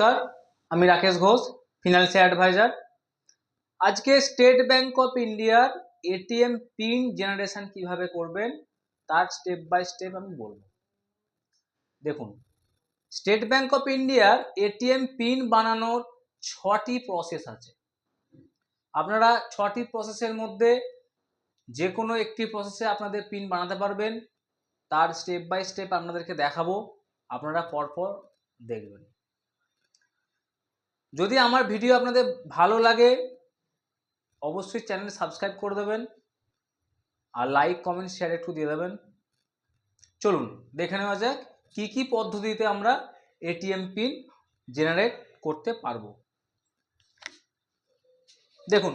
নমস্কার, আমি Rakesh Ghosh financial adviser আজকে স্টেট ব্যাংক অফ ইন্ডিয়ার এটিএম পিন জেনারেশন কীভাবে করবেন, তার স্টেপ বাই স্টেপ আমি বলব। দেখুন স্টেট ব্যাংক অফ ইন্ডিয়ার এটিএম পিন বানানোর ছটি প্রসেস আছে। আপনারা ছটি প্রসেসের মধ্যে যে কোনো একটি প্রসেসে আপনাদের পিন বানাতে পারবেন, তার স্টেপ বাই স্টেপ আপনাদেরকে দেখাবো, আপনারা পরপর দেখবেন। যদি আমার ভিডিও আপনাদের ভালো লাগে, অবশ্যই চ্যানেল সাবস্ক্রাইব করে দেবেন আর লাইক, কমেন্ট শেয়ার একটু দিয়ে দেবেন। চলুন, দেখে নেওয়া যাক কি কি পদ্ধতিতে আমরা এটিএম পিন জেনারেট করতে পারব। দেখুন,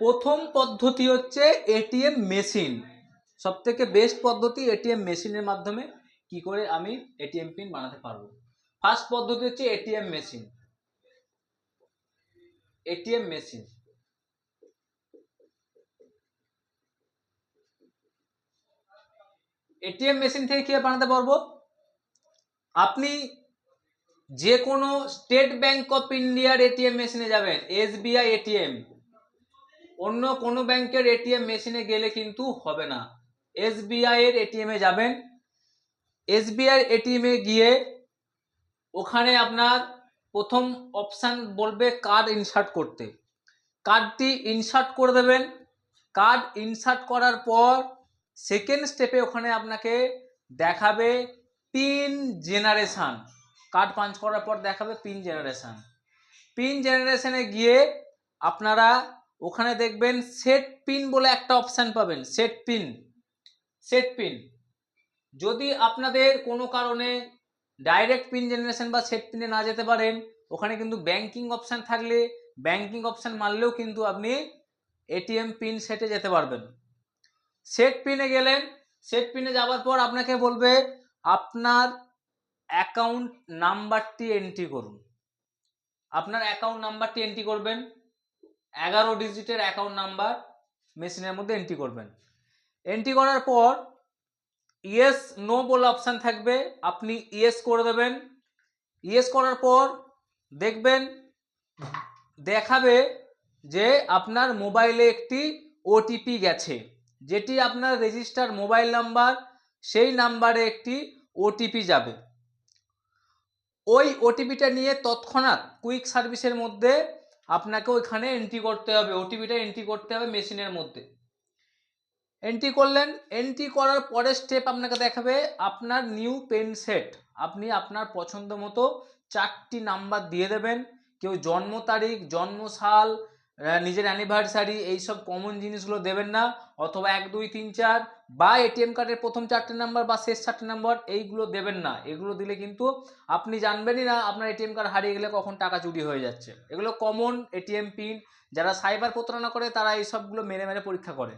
প্রথম পদ্ধতি হচ্ছে এটিএম মেশিন সব থেকে বেস্ট পদ্ধতি এটিএম মেশিনের মাধ্যমে কি করে আমি এটিএম পিন বানাতে পারব। ফার্স্ট পদ্ধতি হচ্ছে ATM machine ATM machine ATM machine থেকে কি বানাতে পারব? আপনি যে কোনো স্টেট ব্যাংক অফ ইন্ডিয়ার এটিএম মেশিনে যাবেন এসবিআই এটিএম অন্য কোনো ব্যাংকের এটিএম মেশিনে গেলে কিন্তু হবে না। এসবিআই এর এটিএম এ যাবেন। এসবিআই এটিএম গিয়ে ওখানে আপনার প্রথম অপশান বলবে কার্ড ইনসার্ট করতে। কার্ডটি ইনসার্ট করে দেবেন। কার্ড ইনসার্ট করার পর সেকেন্ড স্টেপে ওখানে আপনাকে দেখাবে পিন জেনারেশান কার্ড পাঞ্চ করার পর দেখাবে পিন জেনারেশান পিন জেনারেশনে গিয়ে আপনারা ওখানে দেখবেন সেট পিন বলে একটা অপশান পাবেন। সেট পিন সেট পিন যদি আপনাদের কোনো কারণে ডাইরেক্ট পিন জেনারেশন বা সেট পিনে না যেতে পারেন। ওখানে কিন্তু ব্যাংকিং অপশান থাকলে ব্যাংকিং অপশান মারলেও কিন্তু আপনি এটিএম পিন সেটে যেতে পারবেন। সেট পিনে গেলেন সেট পিনে যাওয়ার পর আপনাকে বলবে, আপনার অ্যাকাউন্ট নাম্বারটি এন্ট্রি করুন। আপনার অ্যাকাউন্ট নাম্বারটি এন্ট্রি করবেন, এগারো ডিজিটের অ্যাকাউন্ট নাম্বার মেশিনের মধ্যে এন্ট্রি করবেন। এন্ট্রি করার পর ইয়েস নো বলে অপশান থাকবে। আপনি ইয়েস করে দেবেন। ইয়েস করার পর দেখবেন, দেখাবে যে আপনার মোবাইলে একটি ওটিপি গেছে। যেটি আপনার রেজিস্টার মোবাইল নাম্বার সেই নাম্বারে একটি ওটিপি যাবে। ওই ওটিপিটা নিয়ে তৎক্ষণাৎ কুইক সার্ভিসের মধ্যে আপনাকে ওইখানে এন্ট্রি করতে হবে। ওটিপিটা এন্ট্রি করতে হবে মেশিনের মধ্যে। এন্ট্রি করলেন। এন্ট্রি করার পরের স্টেপ আপনাকে দেখাবে আপনার নিউ পেন সেট আপনি আপনার পছন্দ মতো চারটি নাম্বার দিয়ে দেবেন। কেউ জন্ম তারিখ জন্ম সাল নিজের অ্যানিভার্সারি এইসব কমন জিনিসগুলো দেবেন না। অথবা এক, দুই, তিন, চার বা এটিএম কার্ডের প্রথম চারটে নাম্বার বা শেষ চারটে নাম্বার এইগুলো দেবেন না। এগুলো দিলে কিন্তু আপনি জানবেনই না আপনার এটিএম কার্ড হারিয়ে গেলে কখন টাকা চুরি হয়ে যাচ্ছে। এগুলো কমন এটিএম পিন যারা সাইবার প্রতারণা করে তারা এই সবগুলো মেরে মেরে পরীক্ষা করে।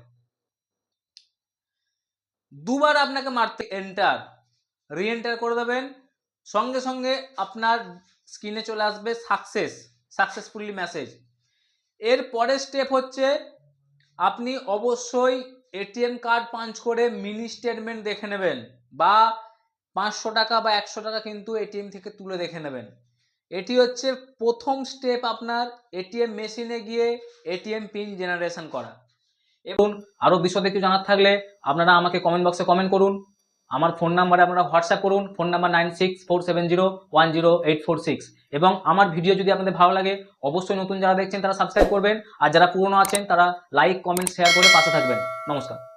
দুবার আপনাকে মারতে এন্টার রি এন্টার করে দেবেন। সঙ্গে সঙ্গে আপনার স্ক্রিনে চলে আসবে সাকসেস সাকসেসফুলি মেসেজ এর পরের স্টেপ হচ্ছে, আপনি অবশ্যই এটিএম কার্ড পাঞ্চ করে মিনি স্টেটমেন্ট দেখে নেবেন বা পাঁচশো টাকা বা একশো টাকা কিন্তু এটিএম থেকে তুলে দেখে নেবেন। এটি হচ্ছে প্রথম স্টেপ আপনার এটিএম মেশিনে গিয়ে এটিএম পিন জেনারেশন করা। এবং আরও বিশদে কিছু জানার থাকলে আপনারা আমাকে কমেন্ট বক্সে কমেন্ট করুন। আমার ফোন নাম্বারে আপনারা হোয়াটসঅ্যাপ করুন phone number nine six four seven zero one zero eight four six এবং আমার ভিডিও যদি আপনাদের ভালো লাগে, অবশ্যই নতুন যারা দেখছেন তারা সাবস্ক্রাইব করবেন। আর যারা পুরনো আছেন, তারা লাইক কমেন্ট শেয়ার করে পাশে থাকবেন। নমস্কার।